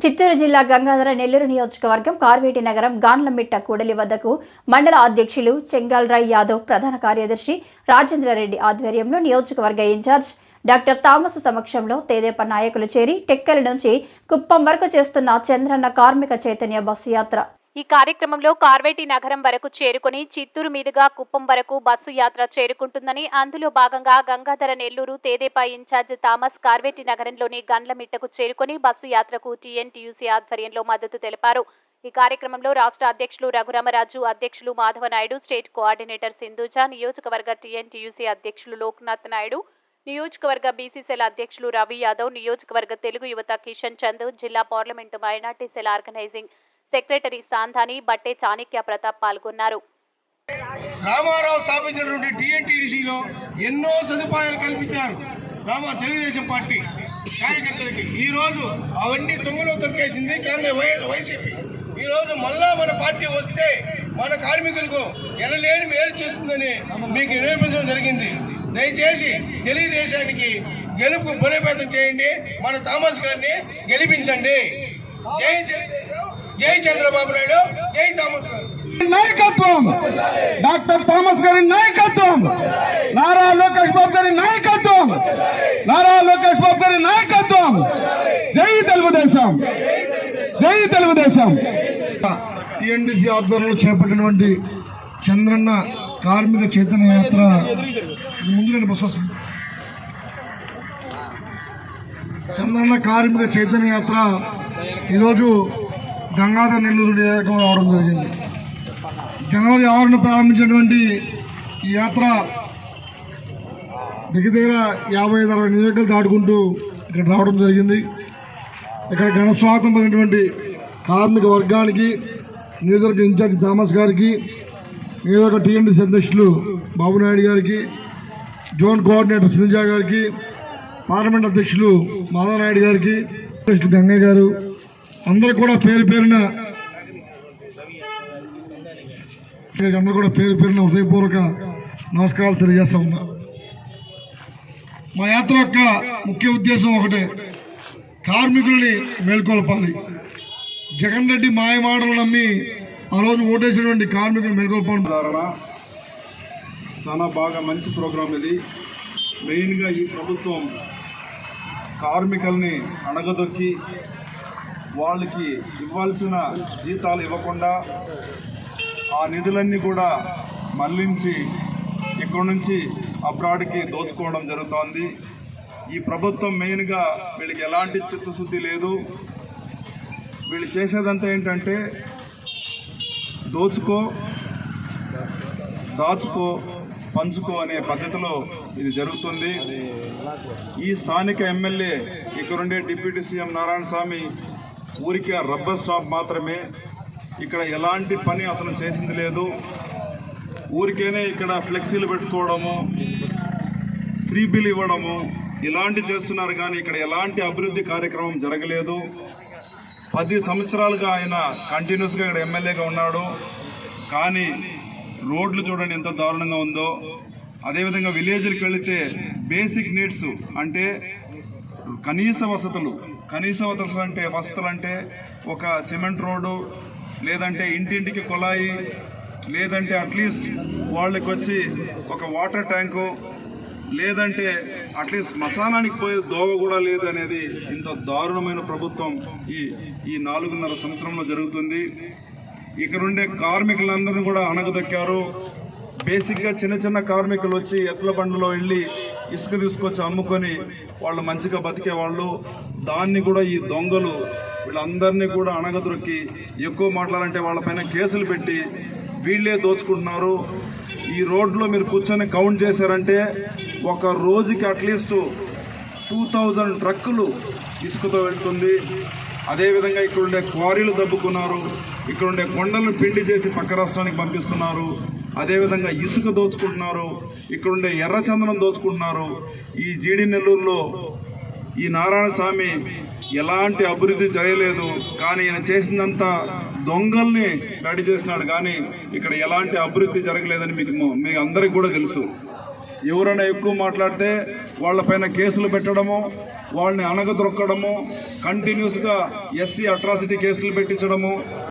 చిత్తూరు జిల్లా గంగాధర నెల్లూరు నియోజకవర్గం కార్వేటి నగరం గాన్లమిట్ట కూడలి వద్దకు మండల అధ్యక్షులు చెంగాల్రాయ్ యాదవ్ ప్రధాన కార్యదర్శి రాజేంద్రారెడ్డి ఆధ్వర్యంలో నియోజకవర్గ ఇన్ఛార్జ్ డాక్టర్ థామస్ సమక్షంలో తేదేప నాయకులు చేరి టెక్కలి నుంచి కుప్పం వరకు చేస్తున్న చంద్రన్న కార్మిక చైతన్య బస్సు యాత్ర. ఈ కార్యక్రమంలో కార్వేటి నగరం వరకు చేరుకుని చిత్తూరు మీదుగా కుప్పం వరకు బస్సు యాత్ర చేరుకుంటుందని అందులో భాగంగా గంగాధర నెల్లూరు తేదేపా ఇన్ఛార్జ్ థామస్ కార్వేటి నగరంలోని గండ్లమిట్టకు చేరుకుని బస్సు యాత్రకు టీఎన్టీయూసీ ఆధ్వర్యంలో మద్దతు తెలిపారు. ఈ కార్యక్రమంలో రాష్ట్ర అధ్యక్షులు రఘురామరాజు అధ్యక్షులు మాధవనాయుడు స్టేట్ కోఆర్డినేటర్ సింధుజ నియోజకవర్గ టీఎన్టీయూసీ అధ్యక్షులు లోక్నాథ్ నాయుడు నియోజకవర్గ బీసీసీల అధ్యక్షులు రవి యాదవ్ నియోజకవర్గ తెలుగు యువత కిషన్ చంద్ జిల్లా parliament minority cell organising secretary Sandhani Batte Chanakya Pratap పాల్గొన్నారు. రామారావు స్థాపించినటువంటి టీఎన్టీడీసీలో ఎన్నో సదుపాయాలు కల్పించారు రామ తెలుగుదేశం పార్టీ కార్యకర్తలకి. ఈ రోజు అవన్నీ తుమ్మలో తొక్కేసింది కానీ వై- వైసీపీ. ఈ రోజు మళ్ళా మన పార్టీ వస్తే మన కార్మికులకు ఎనలేని మేలు చేస్తుందని మీకు నిరూపించడం జరిగింది. దయచేసి తెలుగుదేశానికి గెలుపు బలోపేతం చేయండి. మన థామస్ గారిని గెలిపించండి. జై తెలుగుదేశం. జై చంద్రబాబు నాయుడు జై థామస్ నాయకత్వం. డాక్టర్ థామస్ గారి నాయకత్వం. నారా లోకేష్ బాబు గారి నాయకత్వం. నారా లోకేష్ బాబు గారి నాయకత్వం. జై తెలుగుదేశం. జై తెలుగుదేశం. టిఎన్డిసి ఆధ్వర్యంలో చేపట్టినటువంటి చంద్రన్న కార్మిక చైతన్య యాత్ర ఇది ముందు నేను బస్సు వస్తుంది. చంద్రన్న కార్మిక చైతన్య యాత్ర ఈరోజు గంగాధర నెల్లూరు నియోజకవర్గం రావడం జరిగింది. జనవరి ఆరున ప్రారంభించినటువంటి ఈ యాత్ర దగ్గర దగ్గర యాభై ఐదు అరవై నియోజకవర్గాలు దాటుకుంటూ ఇక్కడ రావడం జరిగింది. ఇక్కడ ఘన స్వాగతం పడినటువంటి కార్మిక వర్గానికి నియోజకవర్గ ఇన్ఛార్జ్ థామస్ గారికి నియోజకవర్గ టీఎండీసీ అధ్యక్షులు బాబునాయుడు గారికి జోన్ కోఆర్డినేటర్ శ్రీజ గారికి పార్లమెంట్ అధ్యక్షులు మాధవనాయుడు గారికి అధ్యక్షులు గంగయ్య గారు అందరూ కూడా పేరు పేరున అందరూ కూడా పేరు పేరున హృదయపూర్వక నమస్కారాలు తెలియజేస్తా ఉన్నా. మా యాత్ర యొక్క ముఖ్య ఉద్దేశం ఒకటే కార్మికుల్ని మేల్కొల్పాలి. జగన్ రెడ్డి మాయమాటలు నమ్మి ఆ రోజు ఓటేసినటువంటి కార్మికులు మేల్కొల్పడం. చాలా బాగా మంచి ప్రోగ్రాం ఇది. మెయిన్గా ఈ ప్రభుత్వం కార్మికుల్ని అణగదొక్కి వాళ్ళకి ఇవ్వాల్సిన జీతాలు ఇవ్వకుండా ఆ నిధులన్నీ కూడా మళ్ళించి ఇక్కడ నుంచి అబ్రాడ్కి దోచుకోవడం జరుగుతోంది. ఈ ప్రభుత్వం మెయిన్గా వీళ్ళకి ఎలాంటి చిత్తశుద్ధి లేదు. వీళ్ళు చేసేదంతా ఏంటంటే దోచుకో దాచుకో పంచుకో అనే పద్ధతిలో ఇది జరుగుతుంది. ఈ స్థానిక ఎమ్మెల్యే ఇక్కడుండే డిప్యూటీ సీఎం నారాయణ స్వామి ఊరికే రబ్బర్ స్టాప్ మాత్రమే. ఇక్కడ ఎలాంటి పని అతను చేసింది లేదు. ఊరికేనే ఇక్కడ ఫ్లెక్సీలు పెట్టుకోవడము ఫ్రీ బిల్ ఇవ్వడము ఇలాంటి చేస్తున్నారు కానీ ఇక్కడ ఎలాంటి అభివృద్ధి కార్యక్రమం జరగలేదు. పది సంవత్సరాలుగా ఆయన కంటిన్యూస్గా ఇక్కడ ఎమ్మెల్యేగా ఉన్నాడు. కానీ రోడ్లు చూడండి ఎంత దారుణంగా ఉందో. అదేవిధంగా విలేజ్కి వెళితే బేసిక్ నీడ్స్ అంటే కనీస వసతులు కనీసం వసతులు అంటే వసతులు అంటే ఒక సిమెంట్ రోడ్డు లేదంటే ఇంటింటికి కుళాయి లేదంటే అట్లీస్ట్ వాళ్ళకి వచ్చి ఒక వాటర్ ట్యాంకు లేదంటే అట్లీస్ట్ శ్మశానానికి పోయే దోవ కూడా లేదు అనేది ఇంత దారుణమైన ప్రభుత్వం ఈ ఈ నాలుగున్నర సంవత్సరంలో జరుగుతుంది. ఇక్కడ ఉండే కార్మికులందరినీ కూడా అణగదొక్కారు. బేసిక్గా చిన్న చిన్న కార్మికులు వచ్చి ఎట్ల బండిలో వెళ్ళి ఇసుక తీసుకొచ్చి అమ్ముకొని వాళ్ళు మంచిగా బతికే వాళ్ళు. దాన్ని కూడా ఈ దొంగలు వీళ్ళందరినీ కూడా అణగదొరికి ఎక్కువ మాట్లాడాలంటే వాళ్ళపైన కేసులు పెట్టి వీళ్ళే దోచుకుంటున్నారు. ఈ రోడ్లో మీరు కూర్చొని కౌంట్ చేశారంటే ఒక రోజుకి అట్లీస్ట్ టూ థౌజండ్ ట్రక్కులు ఇసుకతో వెళ్తుంది. అదేవిధంగా ఇక్కడ ఉండే క్వారీలు దబ్బుకున్నారు. ఇక్కడ ఉండే కొండలను పిండి చేసి పక్క రాష్ట్రానికి పంపిస్తున్నారు. అదేవిధంగా ఇసుక దోచుకుంటున్నారు ఇక్కడుండే ఎర్రచందనం దోచుకుంటున్నారు. ఈ జీడి నెల్లూరులో ఈ నారాయణ స్వామి ఎలాంటి అభివృద్ధి చేయలేదు కానీ ఈయన చేసినంతా దొంగల్ని రెడీ చేసినాడు. కానీ ఇక్కడ ఎలాంటి అభివృద్ధి జరగలేదని మీకు మీ అందరికి కూడా తెలుసు. ఎవరైనా ఎక్కువ మాట్లాడితే వాళ్ళపైన కేసులు పెట్టడము వాళ్ళని అనగదొక్కడము కంటిన్యూస్గా ఎస్సీ అట్రాసిటీ కేసులు పెట్టించడము